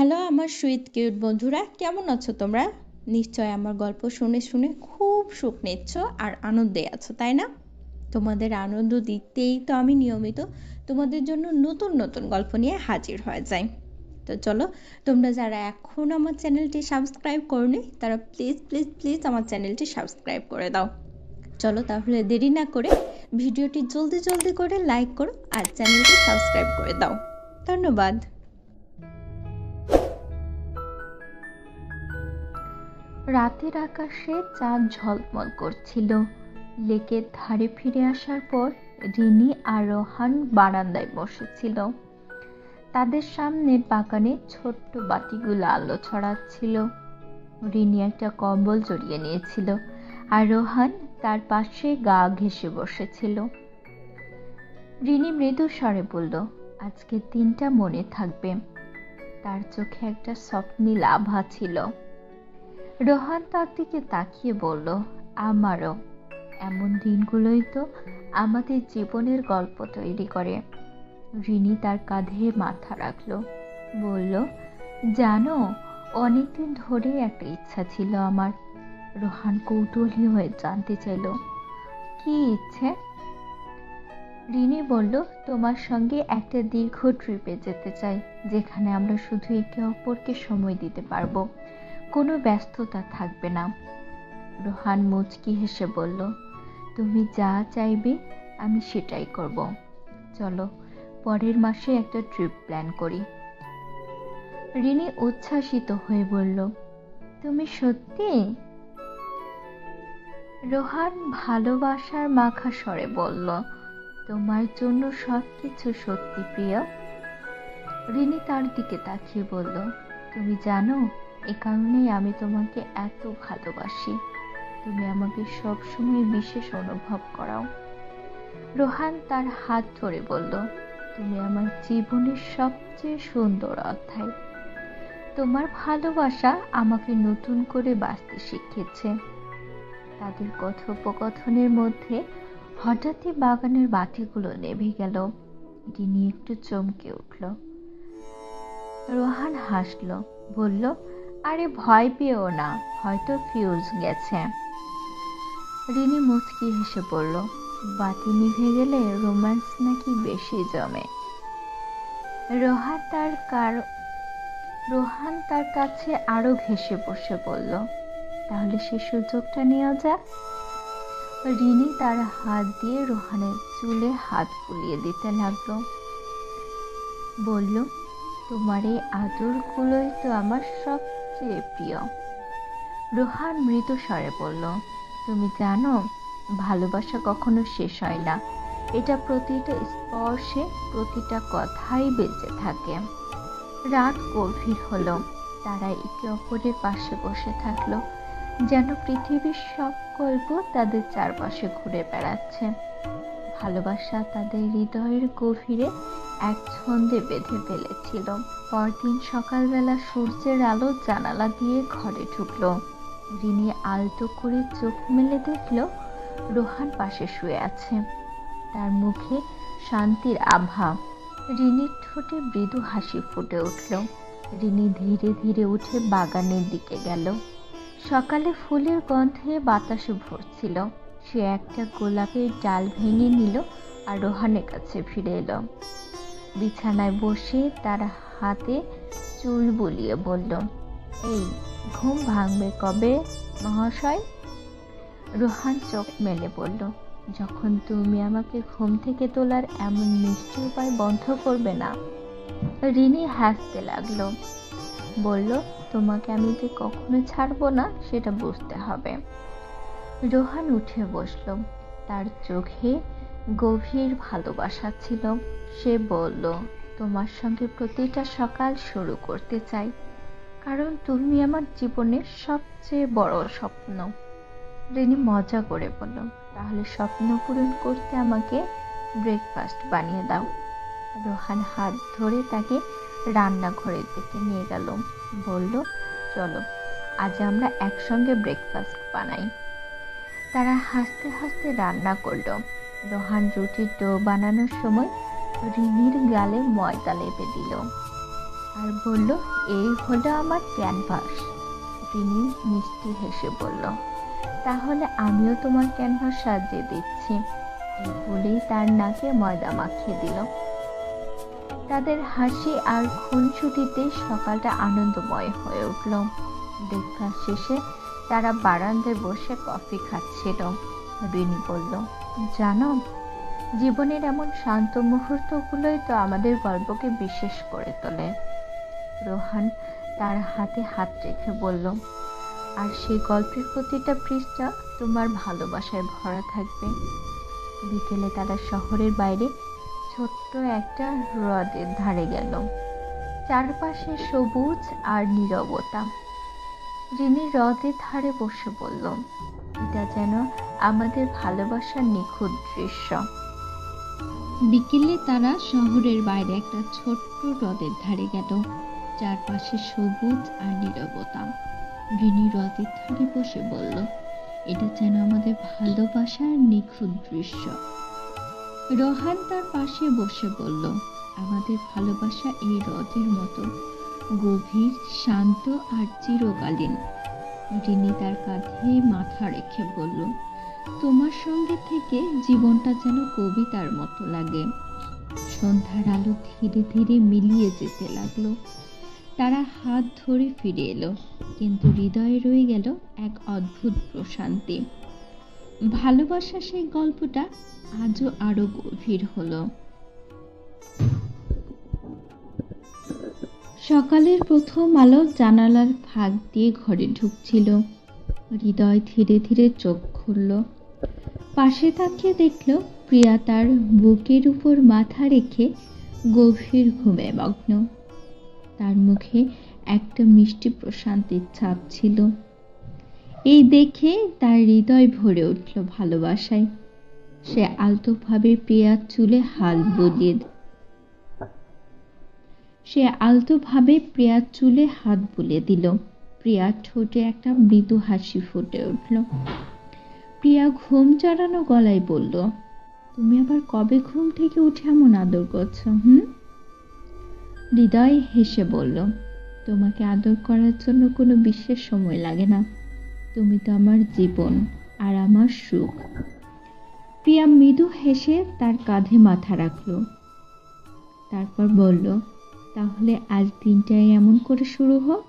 Hello আমার sweet cute বন্ধুরা, কেমন আছো তোমরা? নিশ্চয় আমার গল্প শুনে শুনে খুব সুখ নিচ্ছ আর আনন্দে আছো, তাই না? তোমাদের আনন্দ দিতেই তো আমি নিয়মিত তোমাদের জন্য নতুন নতুন গল্প নিয়ে হাজির হয়ে যাই। তো চলো, তোমরা যারা এখন আমার চ্যানেলটি সাবস্ক্রাইব করনি, তারা প্লিজ প্লিজ প্লিজ আমার চ্যানেলটি সাবস্ক্রাইব করে দাও। চলো তাহলে দেরি না করে ভিডিওটি জলদি জলদি করে লাইক করো আর চ্যানেলটি সাবস্ক্রাইব করে দাও। ধন্যবাদ। রাতের আকাশে চাঁদ ঝলমল করছিল। লেকের ধারে ফিরে আসার পর রিনি আর রোহান বারান্দায় বসেছিল। তাদের সামনের বাগানে ছোট্ট বাতিগুলো আলো ছড়াচ্ছিল। রিনি একটা কম্বল জড়িয়ে নিয়েছিল আর রোহান তার পাশে গা ঘেসে বসেছিল। রিনি মৃদু স্বরে বলল আজকের দিনটা মনে থাকবে। তার চোখে একটা স্বপ্নীল আভা ছিল। রোহান তার দিকে তাকিয়ে বলল, আমারও। এমন দিনগুলোই তো আমাদের জীবনের গল্প তৈরি করে। রিনি তার কাঁধে মাথা রাখল। বলল, জানো, অনেকদিন ধরে একটা ইচ্ছা ছিল আমার। রোহান কৌতূহলী হয়ে জানতে চাইল, কি ইচ্ছে? রিনি বলল, তোমার সঙ্গে একটা দীর্ঘ ট্রিপে যেতে চাই, যেখানে আমরা শুধু একে অপরকে সময় দিতে পারব। কোনো ব্যস্ততা থাকবে না। রোহান মুচকি হেসে বলল, তুমি যা চাইবে, আমি সেটাই করব। চলো, পরের মাসে একটা ট্রিপ প্ল্যান করি। রিনি উচ্ছ্বাসিত হয়ে বলল, তুমি সত্যি? রোহান ভালোবাসার মাখা স্বরে বলল, তোমার জন্য সব কিছু সত্যি প্রিয়? রিনি তার দিকে তাকিয়ে বলল, তুমি জানো এ কারণেই আমি তোমাকে এত ভালোবাসি। তুমি আমাকে সবসময় বিশেষ অনুভব করাও। রোহান তার হাত ধরে বলল, তুমি আমার জীবনের সবচেয়ে সুন্দর অধ্যায়। তোমার ভালোবাসা আমাকে নতুন করে বাঁচতে শিখিয়েছে। তাদের কথোপকথনের মধ্যে হঠাৎই বাগানের বাতিগুলো নেভে গেল। রিনি একটু চমকে উঠল। রোহান হাসল, বলল আরে ভয় পেও না, হয়তো ফিউজ গেছে। রিনি মুচকি হেসে পড়ল, বাতি নিভে গেলে রোম্যান্স নাকি বেশি জমে। রোহান তার কার, রোহান তার কাছে আরও ঘেসে বসে বলল তাহলে সে সুযোগটা নেওয়া যাক। রিনি তার হাত দিয়ে রোহানের চুলে হাত বুলিয়ে দিতে লাগল। বলল, তোমার এই আদরগুলোই তো আমার সবচেয়ে প্রিয়। রোহান মৃত স্বরে বলল, তুমি জানো, ভালোবাসা কখনো শেষ হয় না। এটা প্রতিটা স্পর্শে প্রতিটা কথাই বেঁচে থাকে। রাত গভীর হলো, তারা একে অপরের পাশে বসে থাকল, যেন পৃথিবীর সব গল্প তাদের চারপাশে ঘুরে বেড়াচ্ছে। ভালোবাসা তাদের হৃদয়ের গভীরে এক ছন্দে বেঁধে ফেলেছিল। পরদিন সকালবেলা সূর্যের আলো জানালা দিয়ে ঘরে ঢুকলো। রিনি আলতো করে চোখ মেলে দেখল, রোহান পাশে শুয়ে আছে। তার মুখে শান্তির আভা। রিনির ঠোঁটে মৃদু হাসি ফুটে উঠল। রিনি ধীরে ধীরে উঠে বাগানের দিকে গেল। সকালে ফুলের গন্ধে বাতাসে ভরছিল। সে একটা গোলাপের ডাল ভেঙে নিল আর রোহানের কাছে ফিরে এলো। বিছানায় বসে তার হাতে চুল বুলিয়ে বলল, এই ঘুম ভাঙবে কবে মহাশয়? রোহান চোখ মেলে বলল, যখন তুমি আমাকে ঘুম থেকে তোলার এমন মিষ্টি উপায় বন্ধ করবে না? রিনি হাসতে লাগল, বলল, তোমাকে আমি যে কখনো ছাড়বো না, সেটা বুঝতে হবে। রোহান উঠে বসল, তার চোখে গভীর ভালোবাসা ছিল। সে বলল, তোমার সঙ্গে প্রতিটা সকাল শুরু করতে চাই, কারণ তুমি আমার জীবনের সবচেয়ে বড় স্বপ্ন। রেনি মজা করে বলল, তাহলে স্বপ্ন পূরণ করতে আমাকে ব্রেকফাস্ট বানিয়ে দাও। রোহান হাত ধরে তাকে রান্নাঘরের দিকে নিয়ে গেল। বলল, চলো, আজ আমরা একসঙ্গে ব্রেকফাস্ট বানাই। তারা হাসতে হাসতে রান্না করল। রোহান রুটির ডো বানানোর সময় রিনির গালে ময়দা লেপে দিল। আর বলল, এই হলো আমার ক্যানভাস। রিনি মিষ্টি হেসে বলল, তাহলে আমিও তোমার ক্যানভাস সাজিয়ে দিচ্ছি। বলেই তার নাকে ময়দা মাখিয়ে দিল। তাদের হাসি আর খুনছুটিতে সকালটা আনন্দময় হয়ে উঠল। ব্রেকফাস্ট শেষে তারা বারান্দায় বসে কফি খাচ্ছিল। রিনি বলল জানো, জীবনের এমন শান্ত মুহূর্তগুলোই তো আমাদের গল্পকে বিশেষ করে তোলে। রোহান তার হাতে হাত রেখে বলল, আর সেই গল্পের প্রতিটা পৃষ্ঠা তোমার ভালোবাসায় ভরা থাকবে। বিকেলে তারা শহরের বাইরে ছোট্ট একটা হ্রদের ধারে গেল। চারপাশে সবুজ আর নীরবতা। যিনি হ্রদের ধারে বসে বলল এটা যেন আমাদের ভালোবাসার নিখুঁত দৃশ্য। বিকেলে তারা শহরের বাইরে একটা ছোট্ট হ্রদের ধারে গেল। চারপাশে সবুজ আর নীরবতা। রিনি হ্রদের ধারে বসে বলল, এটা যেন আমাদের ভালোবাসার নিখুঁত দৃশ্য। রোহান তার পাশে বসে বলল, আমাদের ভালোবাসা এই হ্রদের মতো গভীর, শান্ত আর চিরকালীন। রিনি তার কাঁধে মাথা রেখে বলল, তোমার সঙ্গে থেকে জীবনটা যেন কবিতার মতো লাগে। সন্ধ্যার আলো ধীরে ধীরে মিলিয়ে যেতে লাগল। তারা হাত ধরে ফিরে এলো, কিন্তু হৃদয়ে রয়ে গেল এক অদ্ভুত প্রশান্তি। ভালোবাসা সেই গল্পটা আজও আরও গভীর হলো। সকালের প্রথম আলো জানালার ফাঁক দিয়ে ঘরে ঢুকছিল। হৃদয় ধীরে ধীরে চোখ খুলল। পাশে তাকিয়ে দেখল প্রিয়া তার বুকের উপর মাথা রেখে গভীর ঘুমে মগ্ন। তার মুখে একটা মিষ্টি প্রশান্তির ছাপ ছিল। এই দেখে তার হৃদয় ভরে উঠল ভালোবাসায়। সে আলতোভাবে প্রিয়ার চুলে হাল বুলিয়ে সে আলতোভাবে প্রিয়ার চুলে হাত বুলিয়ে দিল। প্রিয়ার ঠোঁটে একটা মৃদু হাসি ফুটে উঠল। প্রিয়া ঘুম চড়ানো গলায় বলল, তুমি আবার কবে ঘুম থেকে উঠে এমন আদর করছ, হুম? হৃদয় হেসে বলল, তোমাকে আদর করার জন্য কোনো বিশেষ সময় লাগে না। তুমি তো আমার জীবন আর আমার সুখ। প্রিয়া মৃদু হেসে তার কাঁধে মাথা রাখল। তারপর বলল তাহলে আজ দিনটাই এমন করে শুরু হোক?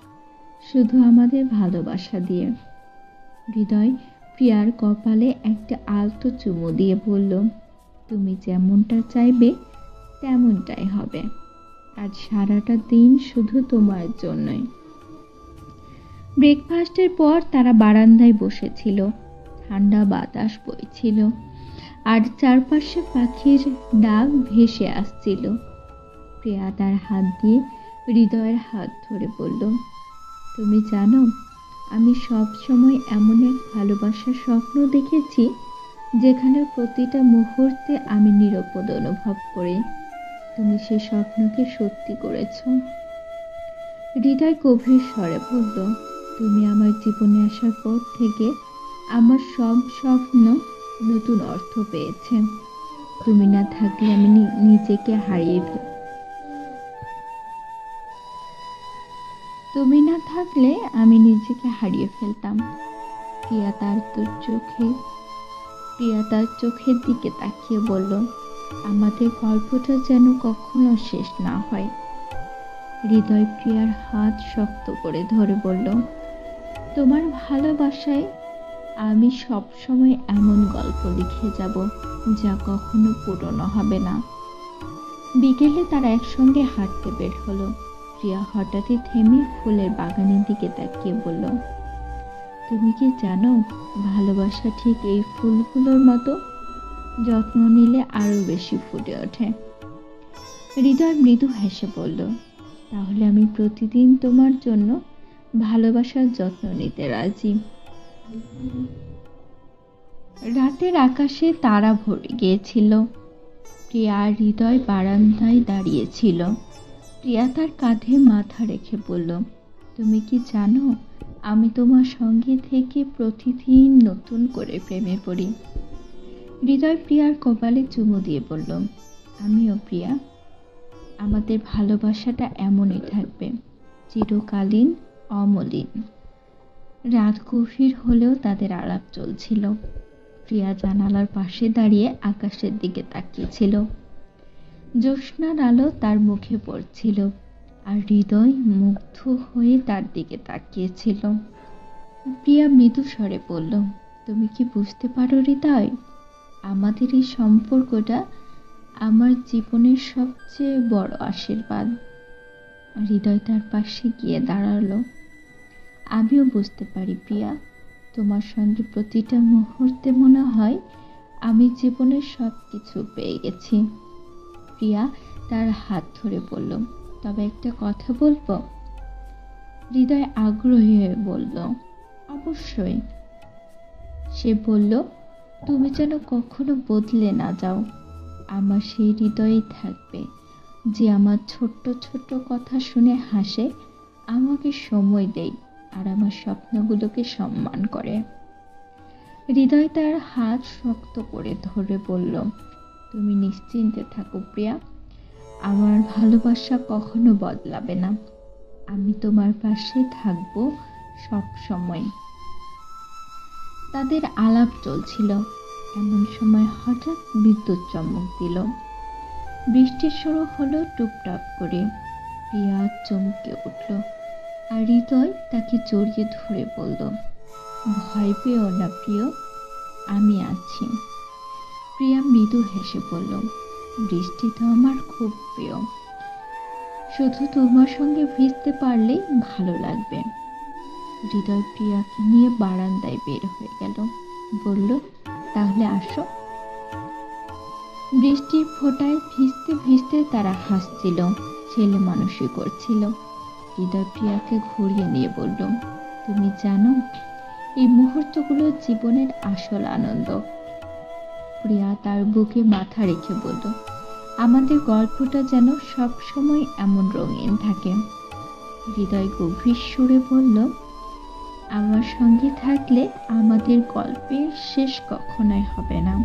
শুধু আমাদের ভালোবাসা দিয়ে। হৃদয় প্রিয়ার কপালে একটা আলতো চুমু দিয়ে বলল, তুমি যেমনটা চাইবে, তেমনটাই হবে। আজ সারাটা দিন শুধু তোমার জন্যই। ব্রেকফাস্টের পর তারা বারান্দায় বসেছিল। ঠান্ডা বাতাস বইছিল। আর চারপাশে পাখির ডাক ভেসে আসছিল। প্রিয়া তার হাত দিয়ে হৃদয়ের হাত ধরে বলল, তুমি জানো, আমি সব সময় এমন এক ভালোবাসার স্বপ্ন দেখেছি, যেখানে প্রতিটা মুহূর্তে আমি নিরাপদ অনুভব করি। তুমি সে স্বপ্নকে সত্যি করেছ। হৃদয় গভীর স্বরে বলল, তুমি আমার জীবনে আসার পর থেকে আমার সব স্বপ্ন নতুন অর্থ পেয়েছে। তুমি না থাকলে আমি নিজেকে হারিয়ে তুমি না থাকলে আমি নিজেকে হারিয়ে ফেলতাম। প্রিয়া তার তোর চোখে প্রিয়া তার চোখের দিকে তাকিয়ে বলল, আমাদের গল্পটা যেন কখনো শেষ না হয়। হৃদয় প্রিয়ার হাত শক্ত করে ধরে বলল, তোমার ভালোবাসায় আমি সব সময় এমন গল্প লিখে যাব যা কখনো পুরনো হবে না। বিকেলে তারা একসঙ্গে হাঁটতে বের হলো। প্রিয়া হঠাৎই থেমে ফুলের বাগানের দিকে তাকিয়ে বলল, তুমি কি জানো, ভালোবাসা ঠিক এই ফুলগুলোর মতো? যত্ন নিলে আরও বেশি ফুটে ওঠে। হৃদয় মৃদু হেসে বলল, তাহলে আমি প্রতিদিন তোমার জন্য ভালোবাসার যত্ন নিতে রাজি। রাতের আকাশে তারা ভরে গিয়েছিল। প্রিয়া হৃদয় বারান্দায় দাঁড়িয়েছিল প্রিয়া তার কাঁধে মাথা রেখে বলল, তুমি কি জানো, আমি তোমার সঙ্গে থেকে প্রতিদিন নতুন করে প্রেমে পড়ি। হৃদয় প্রিয়ার কপালে চুমু দিয়ে বলল, আমিও প্রিয়া। আমাদের ভালোবাসাটা এমনই থাকবে, চিরকালীন অমলিন। রাত গভীর হলেও তাদের আলাপ চলছিল। প্রিয়া জানালার পাশে দাঁড়িয়ে আকাশের দিকে তাকিয়েছিল। জ্যোৎস্নার আলো তার মুখে পড়ছিল আর হৃদয় মুগ্ধ হয়ে তার দিকে তাকিয়েছিল। প্রিয়া মৃদু স্বরে বলল, তুমি কি বুঝতে পারো হৃদয়? আমাদের এই সম্পর্কটা আমার জীবনের সবচেয়ে বড় আশীর্বাদ। হৃদয় তার পাশে গিয়ে দাঁড়াল। আমিও বুঝতে পারি প্রিয়া, তোমার সঙ্গে প্রতিটা মুহূর্তে মনে হয় আমি জীবনের সব কিছু পেয়ে গেছি। প্রিয়া তার হাত ধরে বলল, তবে একটা কথা বলব? হৃদয় আগ্রহী হয়ে বলল, অবশ্যই। সে বলল, তুমি যেন কখনো বদলে না যাও। আমার সেই হৃদয়েই থাকবে। যে আমার ছোট্ট ছোট্ট কথা শুনে হাসে, আমাকে সময় দেয় আর আমার স্বপ্নগুলোকে সম্মান করে। হৃদয় তার হাত শক্ত করে ধরে বলল তুমি নিশ্চিন্তে থাকো প্রিয়া। আমার ভালোবাসা কখনো বদলাবে না। আমি তোমার পাশে থাকব সব সময়। তাদের আলাপ চলছিল। এমন সময় হঠাৎ বিদ্যুৎ চমক দিল। বৃষ্টির শুরু হলো টুপটাপ করে। প্রিয়া চমকে উঠল আর হৃদয় তাকে জড়িয়ে ধরে বলল, ভয় পেও না প্রিয়, আমি আছি। প্রিয়া মৃদু হেসে বলল, বৃষ্টি তো আমার খুব প্রিয়। শুধু তোমার সঙ্গে ভিজতে পারলেই ভালো লাগবে। হৃদয় প্রিয়াকে নিয়ে বারান্দায় বের হয়ে গেল। বলল, তাহলে আসো। বৃষ্টির ফোঁটায় ভিজতে ভিজতে তারা হাসছিল, ছেলে মানুষই করছিল। হৃদয় প্রিয়াকে ঘুরিয়ে নিয়ে বলল, তুমি জানো, এই মুহূর্তগুলো জীবনের আসল আনন্দ। প্রিয়া তার বুকে মাথা রেখে বলল, আমাদের গল্পটা যেন সব সময় এমন রঙিন থাকে। হৃদয় গভীর সুরে বলল, আমার সঙ্গে থাকলে আমাদের গল্পের শেষ কখনোই হবে না।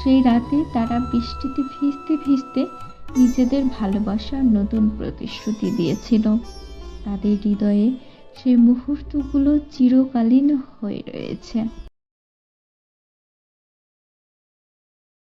সেই রাতে তারা বৃষ্টিতে ভিজতে ভিজতে নিজেদের ভালোবাসার নতুন প্রতিশ্রুতি দিয়েছিল। তাদের হৃদয়ে সেই মুহূর্তগুলো চিরকালীন হয়ে রয়েছে।